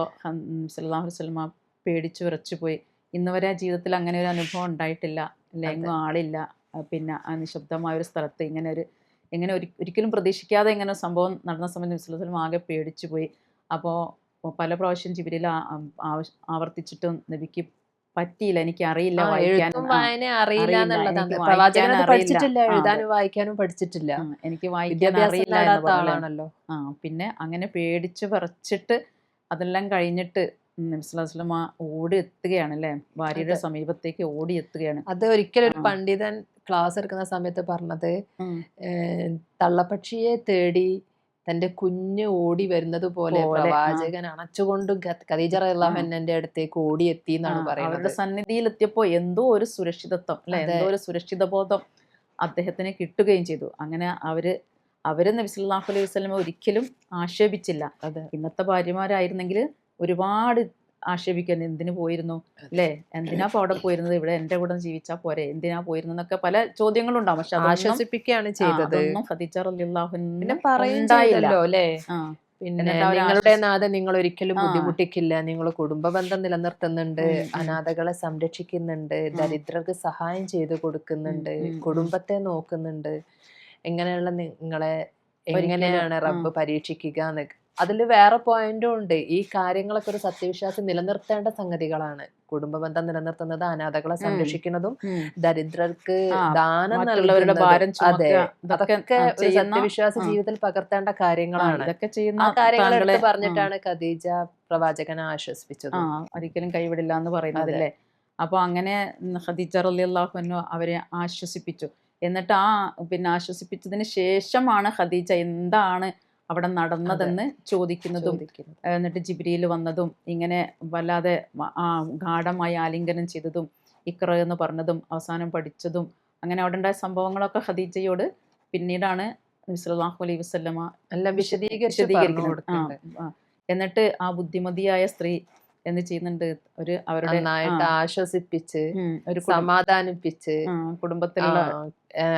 സല്ലാഹു വസ്ലമ പേടിച്ചു വിറച്ചു പോയി ഇന്ന് വരെ ജീവിതത്തിൽ അങ്ങനെ ഒരു അനുഭവം ഉണ്ടായിട്ടില്ല. അല്ലെങ്കിൽ ആളില്ല. പിന്നെ ആ നിശബ്ദമായ ഒരു സ്ഥലത്ത് ഇങ്ങനെ ഒരു ഇങ്ങനെ ഒരി ഒരിക്കലും പ്രതീക്ഷിക്കാതെ ഇങ്ങനെ സംഭവം നടന്ന സമയത്ത് വിസ്ലം ആകെ പേടിച്ചു പോയി അപ്പോൾ പല പ്രാവശ്യം ജീവിതയിൽ ആവർത്തിച്ചിട്ടും നബിക്ക് പറ്റിയില്ല. എനിക്ക് അറിയില്ല. എഴുതാനും വായിക്കാനും പഠിച്ചിട്ടില്ല. എനിക്ക് വായിക്കാൻ അറിയില്ല പിന്നെ അങ്ങനെ പേടിച്ച് വിറച്ചിട്ട് അതെല്ലാം കഴിഞ്ഞിട്ട് നബിസ്ലാസ്ലമ ഓടി എത്തുകയാണ് അല്ലേ ഭാര്യയുടെ സമീപത്തേക്ക് ഓടി എത്തുകയാണ്. അത് ഒരിക്കലും ഒരു പണ്ഡിതൻ ക്ലാസ് എടുക്കുന്ന സമയത്ത് പറഞ്ഞത്. തള്ളപ്പക്ഷിയെ തേടി തന്റെ കുഞ്ഞ് ഓടി വരുന്നത് പോലെ പ്രവാചകൻ അണച്ചുകൊണ്ട് ഖദീജ റഹ്ലാഹന്റെ അടുത്തേക്ക് ഓടി എത്തി എന്നാണ് പറയുന്നത്. അവരുടെ സന്നിധിയിൽ എത്തിയപ്പോ എന്തോ ഒരു സുരക്ഷിതത്വം അല്ലെ? എന്തോ ഒരു സുരക്ഷിത ബോധം അദ്ദേഹത്തിന് കിട്ടുകയും ചെയ്തു. അങ്ങനെ അവർ അവർ നബിസ്ലാഹു അലൈഹി വസ്ലമെ ഒരിക്കലും ആക്ഷേപിച്ചില്ല. അതെ. ഇന്നത്തെ ഭാര്യമാരായിരുന്നെങ്കിൽ ഒരുപാട് ആക്ഷേപിക്കാൻ എന്തിനു പോയിരുന്നു? അല്ലേ എന്തിനാ ഇപ്പൊ അവിടെ പോയിരുന്നത്? ഇവിടെ എന്റെ കൂടെ ജീവിച്ചാ പോരെ? എന്തിനാ പോയിരുന്നു എന്നൊക്കെ പല ചോദ്യങ്ങളും ഉണ്ടാവും പക്ഷെ ആശ്വസിപ്പിക്കുകയാണ് ചെയ്തത്. പറയുന്നുണ്ടായില്ലോ അല്ലേ പിന്നെ നിങ്ങളുടെ നാഥ നിങ്ങൾ ഒരിക്കലും ബുദ്ധിമുട്ടിക്കില്ല. നിങ്ങൾ കുടുംബ ബന്ധം നിലനിർത്തുന്നുണ്ട്. അനാഥകളെ സംരക്ഷിക്കുന്നുണ്ട്. ദരിദ്രർക്ക് സഹായം ചെയ്തു കൊടുക്കുന്നുണ്ട്. കുടുംബത്തെ നോക്കുന്നുണ്ട്. എങ്ങനെയുള്ള നിങ്ങളെ എങ്ങനെയാണ് റബ്ബ് പരീക്ഷിക്കുക എന്ന് അതിൽ വേറെ പോയിന്റും ഉണ്ട്. ഈ കാര്യങ്ങളൊക്കെ ഒരു സത്യവിശ്വാസം നിലനിർത്തേണ്ട സംഗതികളാണ്. കുടുംബ ബന്ധം നിലനിർത്തുന്നത് അനാഥകളെ സംരക്ഷിക്കുന്നതും ദരിദ്രർക്ക് ദാനം നൽകുന്നവരുടെ. ഭാരം അതെ. അതൊക്കെ ഒരു സത്യവിശ്വാസ ജീവിതത്തിൽ പകർത്തേണ്ട കാര്യങ്ങളാണ്. ഇതൊക്കെ ചെയ്യുന്ന കാര്യങ്ങൾ പറഞ്ഞിട്ടാണ് ഖദീജ പ്രവാചകനെ ആശ്വസിപ്പിച്ചത്. ഒരിക്കലും കൈവിടില്ല എന്ന് പറയുന്നത് അല്ലേ? അപ്പോൾ അങ്ങനെ ഖദീജ റളിയല്ലാഹു അവരെ ആശ്വസിപ്പിച്ചു. എന്നിട്ട് ആ പിന്നെ ആശ്വസിപ്പിച്ചതിന് ശേഷമാണ് ഖദീജ എന്താണ് അവിടെ നടന്നതെന്ന് ചോദിക്കുന്നതും എന്നിട്ട് ജിബ്രിയിൽ വന്നതും ഇങ്ങനെ വല്ലാതെ ആ ഗാഠമായി ആലിംഗനം ചെയ്തതും ഇക്ര എന്ന് പറഞ്ഞതും അവസാനം പഠിച്ചതും അങ്ങനെ അവിടെ ഉണ്ടായ സംഭവങ്ങളൊക്കെ ഖദീജയോട് പിന്നീടാണ് നബി സല്ലല്ലാഹു അലൈഹി വസ്ലമ എല്ലാം വിശദീകരിക്കുന്നത്. എന്നിട്ട് ആ ബുദ്ധിമതിയായ സ്ത്രീ എന്ന് ചെയ്യുന്നുണ്ട് ഒരു അവരുടെ ആശ്വസിപ്പിച്ച് ഒരു സമാധാനിപ്പിച്ച് കുടുംബത്തിലുള്ള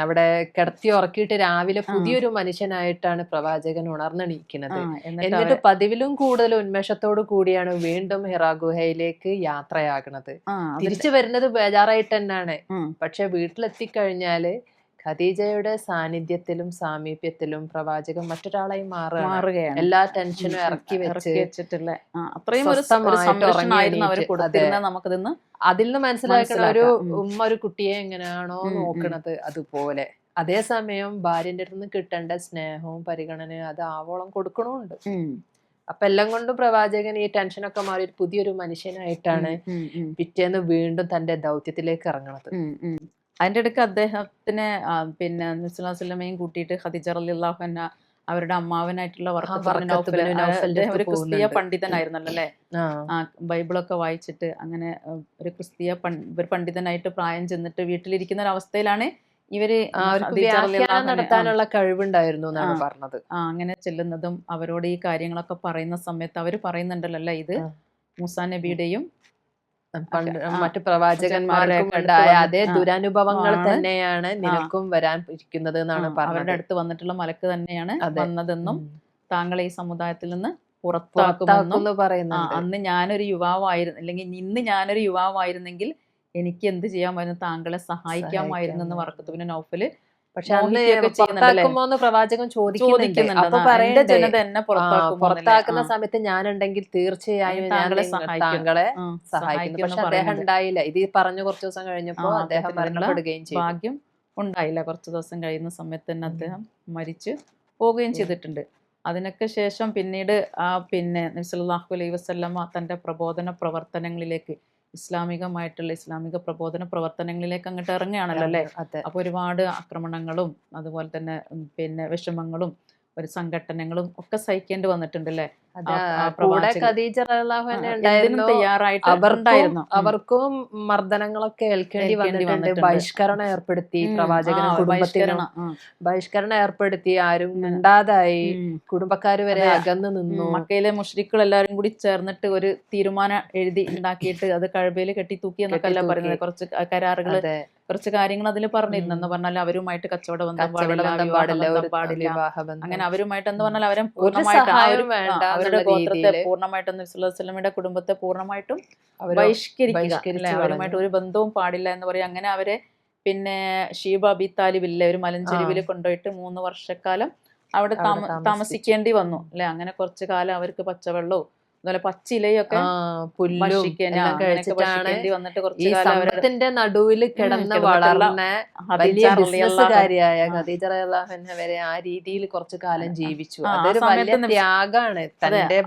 അവിടെ കിടത്തി ഉറക്കിയിട്ട് രാവിലെ പുതിയൊരു മനുഷ്യനായിട്ടാണ് പ്രവാചകൻ ഉണർന്നെണീക്കുന്നത്. എന്നിട്ട് പതിവിലും കൂടുതൽ ഉന്മേഷത്തോടു കൂടിയാണ് വീണ്ടും ഹിറാ ഗുഹയിലേക്ക് യാത്രയാകുന്നത് തിരിച്ചു വരുന്നത് ബേജാറായിട്ട് തന്നെയാണ്. പക്ഷെ വീട്ടിലെത്തിക്കഴിഞ്ഞാൽ ഖദീജയുടെ സാന്നിധ്യത്തിലും സാമീപ്യത്തിലും പ്രവാചകൻ മറ്റൊരാളായി മാറുകയാണ്. എല്ലാ ടെൻഷനും ഇറക്കി ഇറക്കി വെച്ചിട്ടുള്ള അത്രയും ഒരു നമുക്കിതിന്ന് അതിൽ നിന്ന് മനസ്സിലാക്കണ ഒരു ഉമ്മ ഒരു കുട്ടിയെ എങ്ങനെയാണോ. നോക്കണത് അതുപോലെ. അതേസമയം ഭാര്യന്റെ അടുത്ത് നിന്ന് കിട്ടേണ്ട സ്നേഹവും പരിഗണനയും അത് ആവോളം കൊടുക്കണമുണ്ട്. അപ്പൊ എല്ലാം കൊണ്ടും പ്രവാചകൻ ഈ ടെൻഷനൊക്കെ മാറി ഒരു പുതിയൊരു മനുഷ്യനായിട്ടാണ് പിറ്റേന്ന് വീണ്ടും തന്റെ ദൗത്യത്തിലേക്ക് ഇറങ്ങണത്. ഉം. ഇടയ്ക്ക് അദ്ദേഹത്തിനെ പിന്നെ നിസ്ലാസ്ലമയും കൂട്ടിയിട്ട് ഖദീജ അൻഹ അവരുടെ അമ്മാവനായിട്ടുള്ള അദ്ദേഹം ഒരു ക്രിസ്തീയ പണ്ഡിതനായിരുന്നല്ലോ അല്ലേ? ബൈബിളൊക്കെ വായിച്ചിട്ട് അങ്ങനെ ഒരു ക്രിസ്തീയ ഒരു പണ്ഡിതനായിട്ട് പ്രായം ചെന്നിട്ട് വീട്ടിലിരിക്കുന്ന ഒരു അവസ്ഥയിലാണ് ഇവർ നടത്താനുള്ള കഴിവുണ്ടായിരുന്നു എന്നാണ് ആ. പറഞ്ഞത്. ആ അങ്ങനെ ചെല്ലുന്നതും അവരോട് ഈ കാര്യങ്ങളൊക്കെ പറയുന്ന സമയത്ത് അവർ പറയുന്നുണ്ടല്ലോ അല്ലേ ഇത്? മൂസാ നബിയുടെയും പണ്ട് മറ്റു പ്രവാചകന്മാർക്കും പ്രവാചകന്മാരുടെ ഉണ്ടായ അതേ ദുരനുഭവങ്ങൾ തന്നെയാണ് നിനക്കും വരാൻ ഇരിക്കുന്നത് എന്നാണ് അവരുടെ അടുത്ത് വന്നിട്ടുള്ള മലക്ക് തന്നെയാണ് വന്നതെന്നും താങ്കൾ ഈ സമുദായത്തിൽ നിന്ന് പുറത്താക്കുമെന്നും പറയുന്നു അന്ന് ഞാനൊരു യുവാവായിരുന്നു അല്ലെങ്കിൽ ഇന്ന് ഞാനൊരു യുവാവായിരുന്നെങ്കിൽ എനിക്ക് എന്ത് ചെയ്യാമായിരുന്നു? താങ്കളെ സഹായിക്കാമായിരുന്നു എന്ന്. വർക്കത്ത് നൗഫൽ പക്ഷെ പുറത്താക്കുമോന്ന് പ്രവാചകൻ ചോദിക്കുന്നുണ്ട്. ജനത എന്നെ പുറത്താക്കുന്ന സമയത്ത് ഞാനുണ്ടെങ്കിൽ തീർച്ചയായും ഞങ്ങളെ താങ്കളെ സഹായിക്കുന്നു. പക്ഷെ അദ്ദേഹം ഉണ്ടായില്ല. ഇത് പറഞ്ഞു കുറച്ച് ദിവസം കഴിഞ്ഞപ്പോ അദ്ദേഹം മരണപ്പെടുകയും ചെയ്തു. ഭാഗ്യം ഉണ്ടായില്ല. കുറച്ച് ദിവസം കഴിയുന്ന സമയത്ത് തന്നെ അദ്ദേഹം മരിച്ചു പോവുകയും ചെയ്തിട്ടുണ്ട്. അതിനൊക്കെ ശേഷം പിന്നീട് ആ പിന്നെ നബ്സല്ലാഹു അലൈഹി വസല്ലമ തന്റെ പ്രബോധന പ്രവർത്തനങ്ങളിലേക്ക് ഇസ്ലാമികമായിട്ടുള്ള ഇസ്ലാമിക പ്രബോധന പ്രവർത്തനങ്ങളിലേക്ക് അങ്ങോട്ട് ഇറങ്ങുകയാണല്ലോ അല്ലേ? അതെ. അപ്പോൾ ഒരുപാട് ആക്രമണങ്ങളും അതുപോലെ തന്നെ പിന്നെ വിഷമങ്ങളും ഒരു സംഘടനകളും ഒക്കെ സഹിക്കേണ്ടി വന്നിട്ടുണ്ട് അല്ലേ അതെ ആ- ആ കൂടെ ഖദീജ അവർക്കും അവർക്കും മർദ്ദനങ്ങളൊക്കെ ഏൽക്കേണ്ടി വന്നിട്ടുണ്ട്. ബഹിഷ്കരണം ഏർപ്പെടുത്തി പ്രവാചകനും കുടുംബത്തിനും. ബഹിഷ്കരണം, ഏർപ്പെടുത്തി ആരും. മിണ്ടാതായി. കുടുംബക്കാർ കുടുംബക്കാര് വരെ അകന്ന് നിന്നു. മക്കയിലെ മുഷ്രിക്കൾ എല്ലാവരും കൂടി ചേർന്നിട്ട് ഒരു തീരുമാനം എഴുതി ഉണ്ടാക്കിയിട്ട് അത് കഴുബയിൽ കെട്ടി തൂക്കി എന്നൊക്കെ അല്ല പറയുന്നത്. കുറച്ച് കരാറുകൾ കുറച്ച് കാര്യങ്ങൾ അതിൽ പറഞ്ഞിരുന്നു. എന്ന് പറഞ്ഞാൽ അവരുമായിട്ട് കച്ചവട ബന്ധം പാടില്ല അങ്ങനെ അവരുമായിട്ട് എന്ന് പറഞ്ഞാൽ അവരെ പൂർണമായിട്ട് അവരുടെ ഗോത്രത്തെ പൂർണമായിട്ടും നബിസ്വല്ലമയുടെ കുടുംബത്തെ പൂർണമായിട്ടും ബഹിഷ്കരിക്കില്ല ബഹിഷ്കരിക്കുക അവരുമായിട്ട് ഒരു ബന്ധവും പാടില്ല എന്ന് പറയും. അങ്ങനെ അവരെ പിന്നെ ഷീബ അബി താലിബില്ലേ ഒരു മലഞ്ചെരുവിൽ കൊണ്ടുപോയിട്ട് മൂന്ന് വർഷക്കാലം അവിടെ. താമസിക്കേണ്ടി വന്നു അല്ലെ? അങ്ങനെ കുറച്ചു കാലം അവർക്ക് പച്ചവെള്ളവും അതുപോലെ പച്ചിലയൊക്കെ ഈ നടുവിൽ കിടന്ന് വളർന്ന വലിയ ബിസിനസ്സുകാരിയായ. ഖദീജ റളിയല്ലാഹു വരെ ആ രീതിയിൽ കുറച്ചു കാലം ജീവിച്ചു. അതൊരു വലിയ ത്യാഗാണ് തന്റെ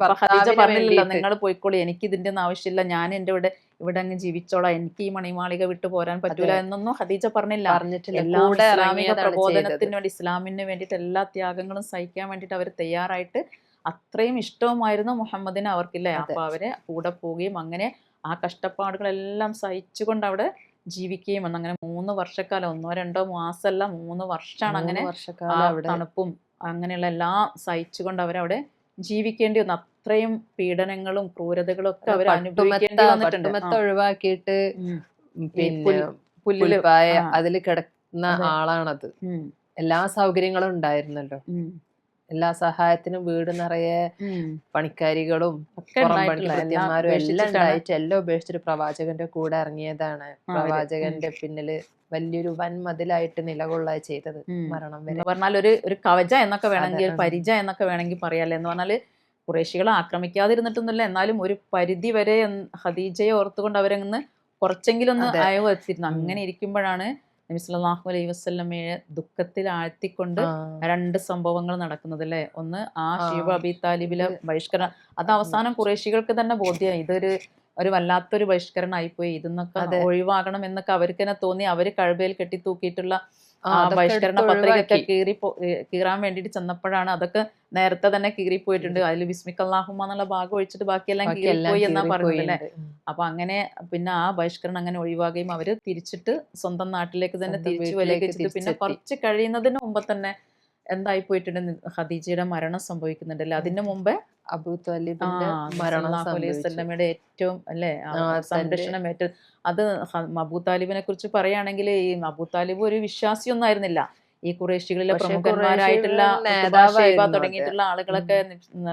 വേണ്ടിയിട്ട്. നിങ്ങൾ പോയിക്കോളി എനിക്ക് ഇതിന്റെ ഒന്നും ആവശ്യമില്ല ഞാൻ എന്റെ ഇവിടെ ഇവിടെ അങ്ങ് ജീവിച്ചോളാം എനിക്ക് ഈ മണിമാളിക വിട്ടു പോരാൻ പറ്റൂല എന്നൊന്നും ഖദീജ പറഞ്ഞില്ല. പറഞ്ഞിട്ടില്ല. ഇസ്ലാമിക പ്രബോധനത്തിന് വേണ്ടി ഇസ്ലാമിന് വേണ്ടിയിട്ട് എല്ലാ ത്യാഗങ്ങളും സഹിക്കാൻ വേണ്ടിയിട്ട് അവർ തയ്യാറായിട്ട് അത്രയും ഇഷ്ടവുമായിരുന്നു മുഹമ്മദിന് അവർക്കില്ല. അപ്പോൾ അപ്പൊ അവരെ കൂടെ പോവുകയും അങ്ങനെ ആ കഷ്ടപ്പാടുകളെല്ലാം സഹിച്ചുകൊണ്ട് അവിടെ ജീവിക്കുകയും വന്നു. അങ്ങനെ മൂന്ന് വർഷക്കാലം ഒന്നോ രണ്ടോ മാസമല്ല മൂന്ന് വർഷമാണ് അങ്ങനെ മൂന്ന് വർഷക്കാലം അവിടെ. തണുപ്പും അങ്ങനെയുള്ള എല്ലാം സഹിച്ചുകൊണ്ട് അവരവിടെ ജീവിക്കേണ്ടി വന്നു. അത്രയും പീഡനങ്ങളും ക്രൂരതകളും ഒക്കെ അവർ അനുഭവിക്കേണ്ടി വന്നിട്ടുണ്ട്. ഒഴിവാക്കിയിട്ട് പിന്നെ. അതിൽ കിടക്കുന്ന ആളാണത്. എല്ലാ സൗകര്യങ്ങളും ഉണ്ടായിരുന്നല്ലോ. എല്ലാ സഹായത്തിനും വീട് നിറയെ പണിക്കാരികളും ഒക്കെ എല്ലാം ഉണ്ടായിട്ട് എല്ലാം ഉപേക്ഷിച്ചിട്ട് പ്രവാചകന്റെ കൂടെ ഇറങ്ങിയതാണ്. പ്രവാചകന്റെ പിന്നിൽ വലിയൊരു വൻ മതിലായിട്ട് നിലകൊള്ള ചെയ്തത് മരണം വരെ. പറഞ്ഞാൽ ഒരു ഒരു കവച എന്നൊക്കെ വേണമെങ്കിൽ ഒരു പരിച എന്നൊക്കെ വേണമെങ്കിൽ പറയാല്ലേ? എന്ന് പറഞ്ഞാൽ കുറേശികളെ ആക്രമിക്കാതിരുന്നിട്ടൊന്നുമില്ല. എന്നാലും ഒരു പരിധി വരെ ഹദീജയെ ഓർത്തുകൊണ്ട് അവരങ്ങ് കുറച്ചെങ്കിലും ഒന്ന് അതെ. അയവ് എത്തിയിരുന്നു അങ്ങനെ ഇരിക്കുമ്പോഴാണ് നബി സല്ലല്ലാഹു അലൈഹി വസ്ലമയെ ദുഃഖത്തിൽ ആഴ്ത്തിക്കൊണ്ട് രണ്ട് സംഭവങ്ങൾ നടക്കുന്നത് അല്ലേ ഒന്ന് ആ ഷീബ് അബി താലിബിലെ ബഹിഷ്കരണം അത് അവസാനം കുറേശികൾക്ക് തന്നെ ബോധ്യമായി ഇതൊരു ഒരു വല്ലാത്തൊരു ബഹിഷ്കരണമായിപ്പോയി ഇതെന്നൊക്കെ അതെ. ഒഴിവാകണം എന്നൊക്കെ അവർക്ക് തന്നെ തോന്നി. അവർ കഴുബയിൽ കെട്ടി ബഹിഷ്കരണ പത്രിക കീറി കീറാൻ വേണ്ടിട്ട് ചെന്നപ്പോഴാണ് അതൊക്കെ നേരത്തെ തന്നെ കീറി പോയിട്ടുണ്ട് അതിൽ വിസ്മിക്കല്ലാഹുമ എന്നുള്ള ഭാഗം ഒഴിച്ചിട്ട് ബാക്കിയെല്ലാം കീറിപ്പോയി എന്നാ അല്ലേ? അപ്പൊ അങ്ങനെ പിന്നെ ആ ബഹിഷ്കരണം അങ്ങനെ ഒഴിവാകുകയും അവർ തിരിച്ചിട്ട് സ്വന്തം നാട്ടിലേക്ക് തന്നെ തിരിച്ചു വീട്ടിലേക്ക് പിന്നെ കുറച്ച് കഴിയുന്നതിന് മുമ്പ് തന്നെ എന്തായി പോയിട്ടുണ്ട് ഖദീജയുടെ മരണം സംഭവിക്കുന്നുണ്ടല്ലേ? അതിന് മുമ്പേ അബൂ മരണം ഏറ്റവും അല്ലേ സംരക്ഷണം ഏറ്റ അത് അബൂ താലിബിനെ കുറിച്ച് പറയുകയാണെങ്കിൽ ഈ അബൂ താലിബ് ഒരു വിശ്വാസിയൊന്നും ആയിരുന്നില്ല. ഈ കുറേശികളിലെ പ്രമുഖന്മാരായിട്ടുള്ള തുടങ്ങിയിട്ടുള്ള ആളുകളൊക്കെ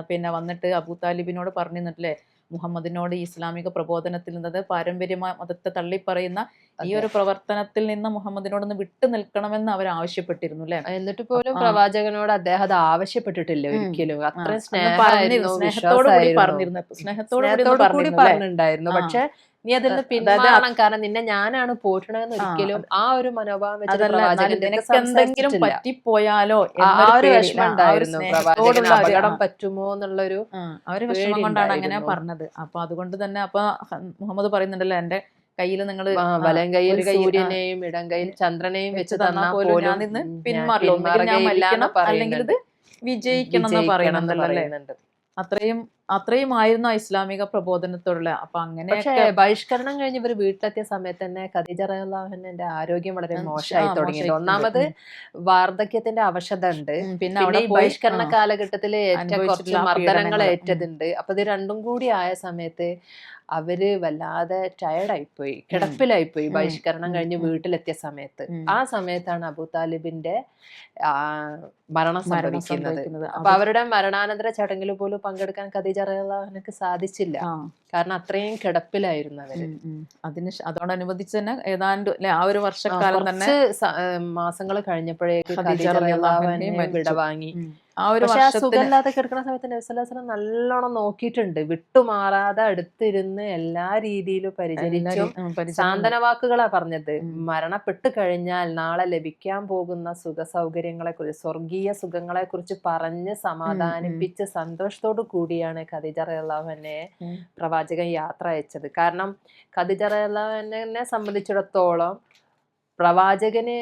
പിന്നെ വന്നിട്ട് അബൂ താലിബിനോട് പറഞ്ഞു നിന്നിട്ടില്ലേ മുഹമ്മദിനോട് ഇസ്ലാമിക പ്രബോധനത്തിൽ നിന്നത് പാരമ്പര്യമായ മതത്തെ തള്ളിപ്പറയുന്ന ഈ ഒരു പ്രവർത്തനത്തിൽ നിന്ന് മുഹമ്മദിനോടൊന്ന് വിട്ടു നിൽക്കണമെന്ന് അവർ ആവശ്യപ്പെട്ടിരുന്നു അല്ലെ? എന്നിട്ട് പോലും പ്രവാചകനോട് അദ്ദേഹം അത് ആവശ്യപ്പെട്ടിട്ടില്ല. ഒരിക്കലും. അത്ര സ്നേഹമായിരുന്നു കൂടി പറഞ്ഞിരുന്നു സ്നേഹത്തോടു കൂടി സ്നേഹത്തോടു? പറഞ്ഞിട്ടുണ്ടായിരുന്നു. പക്ഷെ നീ അതിൽ നിന്ന് പിന്മാറണം കാരണം നിന്നെ ഞാനാണ് പോറ്റണമെന്ന് ഒരിക്കലും ആ ഒരു മനോഭാവം എന്തെങ്കിലും പറ്റിപ്പോയാലോ ആ ഒരു വിഷമം ഉണ്ടായിരുന്നു അപകടം പറ്റുമോ എന്നുള്ളൊരു ആ, ഒരു വിഷമം കൊണ്ടാണ് അങ്ങനെ. പറഞ്ഞത്. അപ്പൊ അതുകൊണ്ട് തന്നെ അപ്പൊ മുഹമ്മദ് പറയുന്നുണ്ടല്ലോ എന്റെ കയ്യിൽ നിങ്ങൾ വലം കയ്യിൽ, സൂര്യനെയും ഇടം കയ്യിൽ ചന്ദ്രനെയും വെച്ച് തന്നാൽ പോലും ഞാൻ ഞാൻ പിന്മാറില്ല. അല്ലെങ്കിൽ ഇത്. വിജയിക്കണം എന്ന് പറയണം അത്രയും അത്രയും ആയിരുന്നു ഇസ്ലാമിക പ്രബോധനത്തോടുള്ള. അപ്പൊ അങ്ങനെ ബഹിഷ്കരണം കഴിഞ്ഞ് ഇവർ വീട്ടിലെത്തിയ സമയത്ത് തന്നെ ഖദീജ റഹ്ലാഹുവിന്റെ ആരോഗ്യം വളരെ മോശമായി തുടങ്ങി. ഒന്നാമത് വാർദ്ധക്യത്തിന്റെ അവശത ഉണ്ട്. പിന്നെ അവിടെ ബഹിഷ്കരണ കാലഘട്ടത്തിൽ ഏറ്റ കുറച്ച് മർദ്ദനങ്ങൾ ഏറ്റതുണ്ട് അപ്പൊ ഇത് രണ്ടും കൂടി ആയ സമയത്ത് അവർ വല്ലാതെ ടയർഡായിപ്പോയി കിടപ്പിലായിപ്പോയി ബഹിഷ്കരണം കഴിഞ്ഞ്. വീട്ടിലെത്തിയ സമയത്ത്. ആ സമയത്താണ് അബു താലിബിന്റെ മരണം സംഭവിക്കുന്നത്. സംഭവിക്കുന്നത്. അപ്പൊ അവരുടെ മരണാനന്തര ചടങ്ങിൽ പോലും പങ്കെടുക്കാൻ ഖദീജ റഹ്ലാഹുവിനക്ക് സാധിച്ചില്ല കാരണം അത്രയും കിടപ്പിലായിരുന്നു അവർ. അതിന് അതോടനുബന്ധിച്ച് തന്നെ ഏതാണ്ട് ആ ഒരു വർഷക്കാലം തന്നെ മാസങ്ങൾ കഴിഞ്ഞപ്പോഴേക്ക് ഖദീജ ഖദീജ. വിടവാങ്ങി. ആ ഒരു സുഖമില്ലാതെ കിടക്കുന്ന സമയത്ത് നബി സല്ലല്ലാഹു അലൈഹി വസല്ലം നല്ലോണം നോക്കിയിട്ടുണ്ട്. വിട്ടുമാറാതെ അടുത്തിരുന്ന് എല്ലാ രീതിയിലും പരിചരിച്ചു സാന്ത്വന വാക്കുകളാ പറഞ്ഞത്. മരണപ്പെട്ട് കഴിഞ്ഞാൽ നാളെ ലഭിക്കാൻ പോകുന്ന സുഖ സൗകര്യങ്ങളെ കുറിച്ച് സ്വർഗീയ സുഖങ്ങളെ കുറിച്ച് പറഞ്ഞ് സമാധാനിപ്പിച്ച് സന്തോഷത്തോടു കൂടിയാണ് ഖദീജ പ്രവാചകൻ യാത്ര അയച്ചത്. കാരണം ഖദീജ സംബന്ധിച്ചിടത്തോളം പ്രവാചകന്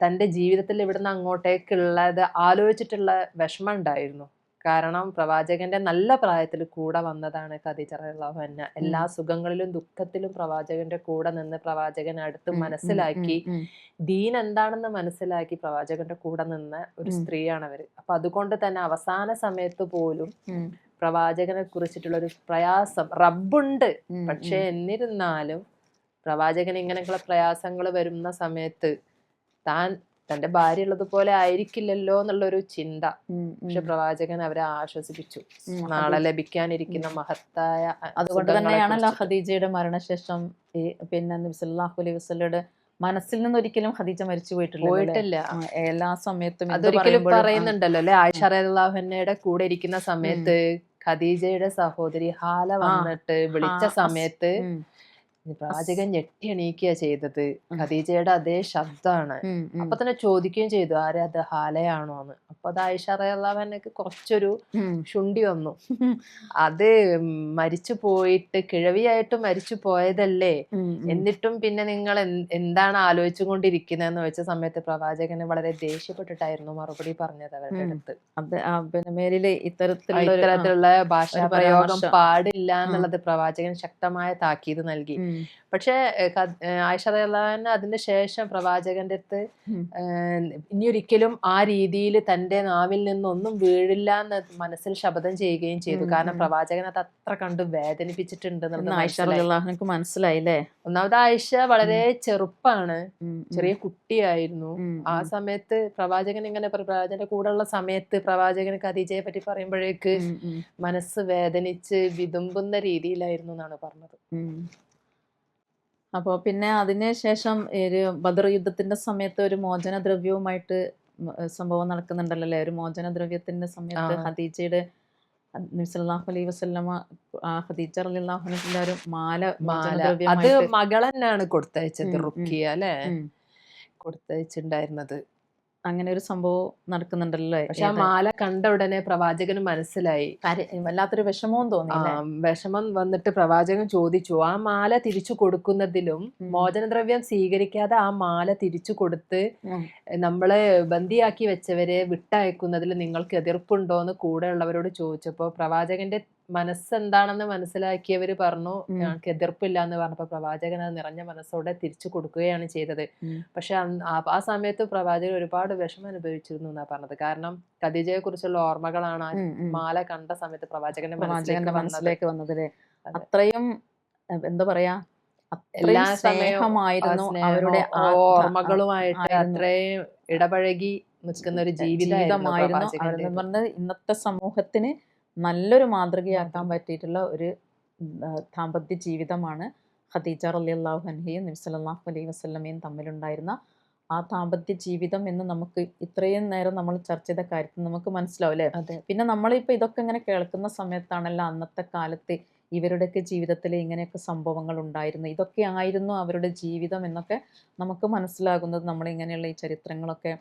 തന്റെ ജീവിതത്തിൽ ഇവിടുന്ന് അങ്ങോട്ടേക്കുള്ളത് ആലോചിച്ചിട്ടുള്ള വിഷമം ഉണ്ടായിരുന്നു. കാരണം പ്രവാചകന്റെ നല്ല പ്രായത്തിൽ കൂടെ വന്നതാണ് ഖദീജ റളിയല്ലാഹു അൻഹ എല്ലാ സുഖങ്ങളിലും ദുഃഖത്തിലും പ്രവാചകന്റെ കൂടെ നിന്ന് പ്രവാചകൻ അടുത്ത് മനസ്സിലാക്കി. ദീൻ എന്താണെന്ന് മനസ്സിലാക്കി പ്രവാചകന്റെ കൂടെ നിന്ന് ഒരു സ്ത്രീയാണ് അവർ. അപ്പൊ അതുകൊണ്ട് തന്നെ അവസാന സമയത്ത് പോലും പ്രവാചകനെ കുറിച്ചിട്ടുള്ള ഒരു പ്രയാസം റബ്ബുണ്ട്. പക്ഷെ എന്നിരുന്നാലും പ്രവാചകൻ ഇങ്ങനെയുള്ള പ്രയാസങ്ങൾ വരുന്ന സമയത്ത് താൻ തന്റെ ഭാര്യ ഉള്ളതുപോലെ ആയിരിക്കില്ലല്ലോ എന്നുള്ളൊരു ചിന്ത. പക്ഷെ പ്രവാചകൻ അവരെ ആശ്വസിപ്പിച്ചു. നാളെ ലഭിക്കാനിരിക്കുന്ന മഹത്തായ അതുകൊണ്ട് തന്നെയാണല്ലോ. ഖദീജയുടെ മരണശേഷം ഈ പിന്നെ നബിസല്ലാഹു അലൈഹി വസല്ലയുടെ മനസ്സിൽ നിന്ന് ഒരിക്കലും ഖദീജ മരിച്ചു പോയിട്ടില്ല പോയിട്ടില്ല. എല്ലാ സമയത്തും അതൊരിക്കലും പറയുന്നുണ്ടല്ലോ അല്ലെ? ആയിഷ കൂടെ ഇരിക്കുന്ന സമയത്ത് ഖദീജയുടെ സഹോദരി ഹാല വന്നിട്ട് വിളിച്ച സമയത്ത് പ്രവാചകൻ ഞെട്ടി എണീക്കുക ചെയ്തത്. ഖദീജയുടെ അതേ ശബ്ദമാണ് അപ്പൊ തന്നെ ചോദിക്കുകയും ചെയ്തു ആരെ അത് ഹാലയാണോ എന്ന് അപ്പൊ അത് ആയിഷ കുറച്ചൊരു. ശുണ്ടി വന്നു. അത് മരിച്ചു പോയിട്ട് കിഴവിയായിട്ട് മരിച്ചു പോയതല്ലേ. എന്നിട്ടും പിന്നെ നിങ്ങൾ എന്താണ് ആലോചിച്ചു ആലോചിച്ചുകൊണ്ടിരിക്കുന്നതെന്ന് വെച്ച സമയത്ത് പ്രവാചകന് വളരെ ദേഷ്യപ്പെട്ടിട്ടായിരുന്നു മറുപടി പറഞ്ഞത് അവരുടെ അടുത്ത്. പിന്നെ മേലിൽ ഇത്തരത്തിലുള്ള ഭാഷാ പ്രയോഗം പാടില്ല എന്നുള്ളത് പ്രവാചകൻ ശക്തമായ താക്കീത് നൽകി. പക്ഷേ ആയിഷ റളിയല്ലാഹു അതിന് ശേഷം പ്രവാചകന്റെ അടുത്ത് ഇനിയൊരിക്കലും ഇനി ഒരിക്കലും ആ രീതിയിൽ തന്റെ നാവിൽ നിന്നൊന്നും വീഴില്ല എന്ന് മനസ്സിൽ ശപഥം ചെയ്യുകയും ചെയ്തു. കാരണം. പ്രവാചകൻ അത് അത്ര കണ്ട് വേദനിപ്പിച്ചിട്ടുണ്ട് മനസ്സിലായില്ലേ ഒന്നാമത് ആയിഷ വളരെ ചെറുപ്പാണ്. ചെറിയ കുട്ടിയായിരുന്നു. ആ സമയത്ത് പ്രവാചകൻ ഇങ്ങനെ പ്രവാചകന്റെ കൂടെയുള്ള സമയത്ത് പ്രവാചകന് ഖദീജയെ പറ്റി പറയുമ്പോഴേക്ക് മനസ്സ് വേദനിച്ച് വിതുമ്പുന്ന രീതിയിലായിരുന്നു എന്നാണ് പറഞ്ഞത്. ഉം. അപ്പൊ പിന്നെ അതിനുശേഷം ഒരു ബദർ യുദ്ധത്തിന്റെ സമയത്ത് ഒരു മോചന ദ്രവ്യവുമായിട്ട് സംഭവം നടക്കുന്നുണ്ടല്ലോ അല്ലേ ഒരു മോചന ദ്രവ്യത്തിന്റെ സമയത്ത് ഹദീജയുടെ നബിസല്ലാഹു അലൈഹി വസല്ലമ ഹദീജ റളിയല്ലാഹുവിന്റെ ഒരു മാല മാല. അത് മകളെന്നാണ് മകൾ തന്നെയാണ് കൊടുത്തയച്ചത്. റുക്കിയ അല്ലെ? കൊടുത്തയച്ചിണ്ടായിരുന്നത് അങ്ങനെ ഒരു സംഭവം നടക്കുന്നുണ്ടല്ലോ. പക്ഷെ ആ മാല കണ്ട ഉടനെ പ്രവാചകന് മനസ്സിലായി. വല്ലാത്തൊരു വിഷമവും തോന്നി വിഷമം വന്നിട്ട് പ്രവാചകൻ ചോദിച്ചു ആ മാല തിരിച്ചു കൊടുക്കുന്നതിലും. മോചനദ്രവ്യം സ്വീകരിക്കാതെ ആ മാല തിരിച്ചു കൊടുത്ത് നമ്മളെ ബന്ദിയാക്കി വെച്ചവരെ വിട്ടയക്കുന്നതിൽ നിങ്ങൾക്ക് എതിർപ്പുണ്ടോ എന്ന് കൂടെയുള്ളവരോട് ചോദിച്ചപ്പോൾ പ്രവാചകന്റെ മനസ്സെന്താണെന്ന് മനസ്സിലാക്കിയവർ പറഞ്ഞു. ഞങ്ങൾക്ക് എതിർപ്പില്ല എന്ന് പറഞ്ഞപ്പോൾ പ്രവാചകൻ അത് നിറഞ്ഞ മനസ്സോടെ തിരിച്ചു കൊടുക്കുകയാണ് ചെയ്തത്. പക്ഷെ ആ സമയത്ത് പ്രവാചകൻ ഒരുപാട് വിഷമം അനുഭവിച്ചിരുന്നു എന്നാ പറഞ്ഞത് കാരണം ഖദീജയെ കുറിച്ചുള്ള ഓർമ്മകളാണ്. മാല കണ്ട സമയത്ത് പ്രവാചകന്റെ മനസ്സിലേക്ക് വന്നത്. അത്രയും എന്താ പറയാ എല്ലാ സമയമായിരുന്നു സ്നേഹമായിരുന്നു അവരുടെ ഓർമ്മകളുമായിട്ട് അത്രയും ഇടപഴകി നിൽക്കുന്ന ഒരു ജീവിതമായിരുന്നു ഇന്നത്തെ സമൂഹത്തിന് നല്ലൊരു മാതൃകയാക്കാൻ പറ്റിയിട്ടുള്ള ഒരു ദാമ്പത്യ ജീവിതമാണ് ഖദീജ അലി അൻഹയും നബി സല്ലല്ലാഹു അലൈഹി വസ്ലമയും തമ്മിലുണ്ടായിരുന്ന ആ ദാമ്പത്യ ജീവിതം എന്ന് നമുക്ക് ഇത്രയും നേരം നമ്മൾ ചർച്ച ചെയ്ത കാര്യത്തിൽ നമുക്ക് മനസ്സിലാവും അല്ലേ? പിന്നെ നമ്മളിപ്പോൾ ഇതൊക്കെ ഇങ്ങനെ കേൾക്കുന്ന സമയത്താണല്ലോ അന്നത്തെ കാലത്ത് ഇവരുടെയൊക്കെ ജീവിതത്തിൽ ഇങ്ങനെയൊക്കെ സംഭവങ്ങൾ ഉണ്ടായിരുന്നു. ഇതൊക്കെ ആയിരുന്നു അവരുടെ ജീവിതം എന്നൊക്കെ നമുക്ക് മനസ്സിലാകുന്നത്. നമ്മൾ ഇങ്ങനെയുള്ള ഈ ചരിത്രങ്ങളൊക്കെ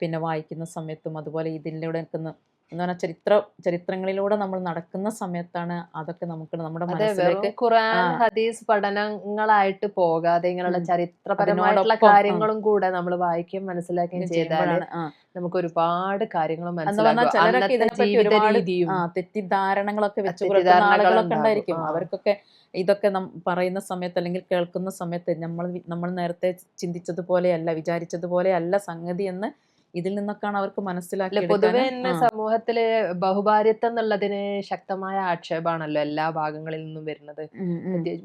പിന്നെ വായിക്കുന്ന സമയത്തും അതുപോലെ ഇതിലൂടെ നിൽക്കുന്ന എന്ന് പറഞ്ഞാൽ ചരിത്ര ചരിത്രങ്ങളിലൂടെ നമ്മൾ നടക്കുന്ന സമയത്താണ് അതൊക്കെ നമുക്ക് നമ്മുടെ മനസ്സിലേക്ക് ഖുറാൻ ഹദീസ് പഠനങ്ങളായിട്ട് പോകാതെ ഇങ്ങനെയുള്ള. ചരിത്രപരമായിട്ടുള്ള കാര്യങ്ങളും കൂടെ നമ്മൾ വായിക്കുകയും മനസ്സിലാക്കുകയും ചെയ്താലാണ് നമുക്ക് ഒരുപാട് കാര്യങ്ങൾ മനസ്സിലാക്കാം തെറ്റിദ്ധാരണകളൊക്കെ വെച്ച് ആളുകളൊക്കെ ഉണ്ടായിരിക്കും. അവർക്കൊക്കെ ഇതൊക്കെ പറയുന്ന സമയത്ത് അല്ലെങ്കിൽ കേൾക്കുന്ന സമയത്ത് നമ്മൾ നമ്മൾ നേരത്തെ ചിന്തിച്ചതുപോലെയല്ല വിചാരിച്ചതുപോലെയല്ല സംഗതി എന്ന് ഇതിൽ നിന്നൊക്കെയാണ് അവർക്ക് മനസ്സിലാക്കി പൊതുവെ. സമൂഹത്തിൽ ബഹുഭാര്യത്വം എന്നുള്ളതിന് ശക്തമായ ആക്ഷേപമാണല്ലോ എല്ലാ ഭാഗങ്ങളിൽ നിന്നും വരുന്നത്.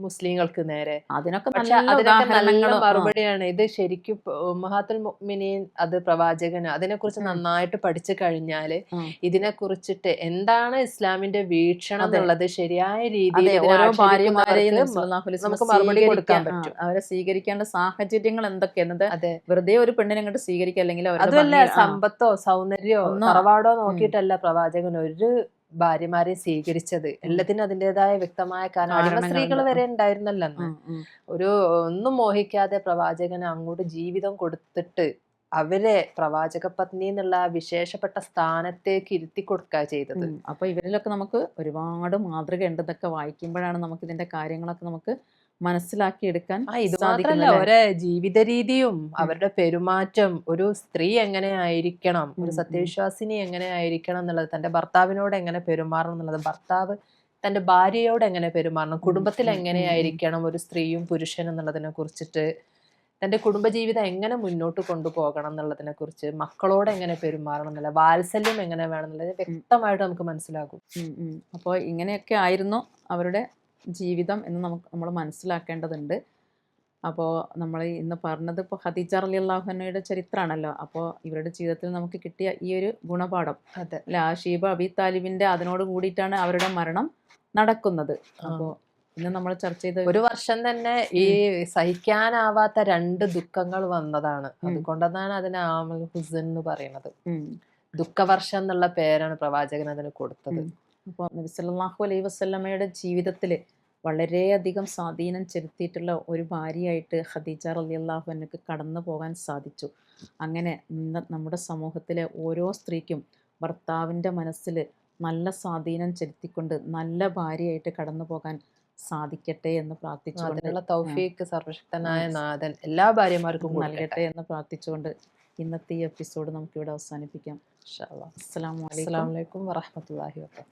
മുസ്ലിങ്ങൾക്ക് നേരെ. അതിനൊക്കെ നല്ല മറുപടിയാണ്. ഇത് ശരിക്കും മഹാത്തുൽ മുഅ്മിനീൻ അത് പ്രവാചകന് അതിനെക്കുറിച്ച് നന്നായിട്ട് പഠിച്ചു കഴിഞ്ഞാൽ. ഇതിനെ കുറിച്ചിട്ട് എന്താണ് ഇസ്ലാമിന്റെ വീക്ഷണം എന്നുള്ളത് ശരിയായ രീതിയിൽ ഓരോ ഭാര്യമാരെയും നമുക്ക് മറുപടി കൊടുക്കാൻ പറ്റും. അവരെ സ്വീകരിക്കേണ്ട സാഹചര്യങ്ങൾ എന്തൊക്കെയാണ് അതെ. വെറുതെ ഒരു പെണ്ണിനെ അങ്ങോട്ട് സ്വീകരിക്കുക അല്ലെങ്കിൽ അവരുടെ ആ, സമ്പത്തോ സൗന്ദര്യമോ തറവാടോ നോക്കിയിട്ടല്ല പ്രവാചകൻ ഒരു ഭാര്യമാരെ സ്വീകരിച്ചത്. എല്ലാത്തിനും അതിന്റെതായ വ്യക്തമായ കാരണം. അടിമ സ്ത്രീകൾ വരെ ഉണ്ടായിരുന്നല്ലോ. ഒരു ഒന്നും മോഹിക്കാതെ പ്രവാചകന് അങ്ങോട്ട് ജീവിതം കൊടുത്തിട്ട് അവരെ പ്രവാചക പത്നി എന്നുള്ള വിശേഷപ്പെട്ട സ്ഥാനത്തേക്ക് ഇരുത്തി കൊടുക്കുക ചെയ്തത്. അപ്പൊ ഇവരിലൊക്കെ നമുക്ക് ഒരുപാട് മാതൃക ഉണ്ടെന്നൊക്കെ വായിക്കുമ്പോഴാണ് നമുക്ക് ഇതിന്റെ കാര്യങ്ങളൊക്കെ നമുക്ക് മനസ്സിലാക്കി എടുക്കാൻ ആ ഇത് മാത്രല്ല സാധിക്കുന്നത് ജീവിത രീതിയും അവരുടെ പെരുമാറ്റം ഒരു സ്ത്രീ എങ്ങനെ ആയിരിക്കണം ഒരു. സത്യവിശ്വാസിനി എങ്ങനെ ആയിരിക്കണം എന്നുള്ളത് തന്റെ ഭർത്താവിനോട് എങ്ങനെ പെരുമാറണം എന്നുള്ളത് ഭർത്താവ് തന്റെ ഭാര്യയോട് എങ്ങനെ പെരുമാറണം കുടുംബത്തിൽ എങ്ങനെയായിരിക്കണം ഒരു സ്ത്രീയും പുരുഷൻ എന്നുള്ളതിനെ കുറിച്ചിട്ട് തന്റെ കുടുംബജീവിതം എങ്ങനെ മുന്നോട്ട് കൊണ്ടുപോകണം എന്നുള്ളതിനെ കുറിച്ച് മക്കളോട് എങ്ങനെ പെരുമാറണം എന്നുള്ള വാത്സല്യം എങ്ങനെ വേണം എന്നുള്ളത് വ്യക്തമായിട്ട് നമുക്ക് മനസ്സിലാകും. അപ്പോൾ ഇങ്ങനെയൊക്കെ ആയിരുന്നു അവരുടെ ജീവിതം എന്ന് നമുക്ക് നമ്മൾ മനസ്സിലാക്കേണ്ടതുണ്ട്. അപ്പോൾ നമ്മൾ ഇന്ന് പറഞ്ഞത് ഇപ്പോൾ ഖദീജ അലി അള്ളാഹുനയുടെ ചരിത്രമാണല്ലോ അപ്പോൾ ഇവരുടെ ജീവിതത്തിൽ നമുക്ക് കിട്ടിയ ഈ ഒരു ഗുണപാഠം. അതെ. അല്ല ആ ഷീബ അബി താലിബിന്റെ അതിനോട് കൂടിയിട്ടാണ് അവരുടെ മരണം നടക്കുന്നത്. അപ്പോൾ ഇന്ന് നമ്മൾ ചർച്ച ചെയ്ത ഒരു വർഷം തന്നെ ഈ സഹിക്കാനാവാത്ത രണ്ട് ദുഃഖങ്ങൾ വന്നതാണ്. അതുകൊണ്ടാണ് അതിന് ആമൽ ഹുസൻ എന്ന് പറയുന്നത്. ദുഃഖവർഷം എന്നുള്ള പേരാണ് പ്രവാചകൻ അതിന് കൊടുത്തത്. അപ്പോൾ നബി സല്ലല്ലാഹു അലൈഹി വസല്ലമയുടെ ജീവിതത്തിൽ വളരെയധികം സ്വാധീനം ചെലുത്തിയിട്ടുള്ള ഒരു ഭാര്യയായിട്ട് ഖദീജ റളിയല്ലാഹു അൻഹയ്ക്ക് കടന്നു പോകാൻ സാധിച്ചു. അങ്ങനെ ഇന്ന് നമ്മുടെ സമൂഹത്തിലെ ഓരോ സ്ത്രീക്കും ഭർത്താവിന്റെ മനസ്സിൽ നല്ല സ്വാധീനം ചെലുത്തിക്കൊണ്ട് നല്ല ഭാര്യയായിട്ട് കടന്നു പോകാൻ സാധിക്കട്ടെ എന്ന് പ്രാർത്ഥിച്ചുകൊണ്ട് തൗഫീക്ക് സർവശക്തനായ നാഥൻ എല്ലാ ഭാര്യമാർക്കും നൽകട്ടെ എന്ന് പ്രാർത്ഥിച്ചുകൊണ്ട് ഇന്നത്തെ ഈ എപ്പിസോഡ് നമുക്കിവിടെ അവസാനിപ്പിക്കാം. അസ്സാം വലൈക്കും അസ്സലാമു അലൈക്കും.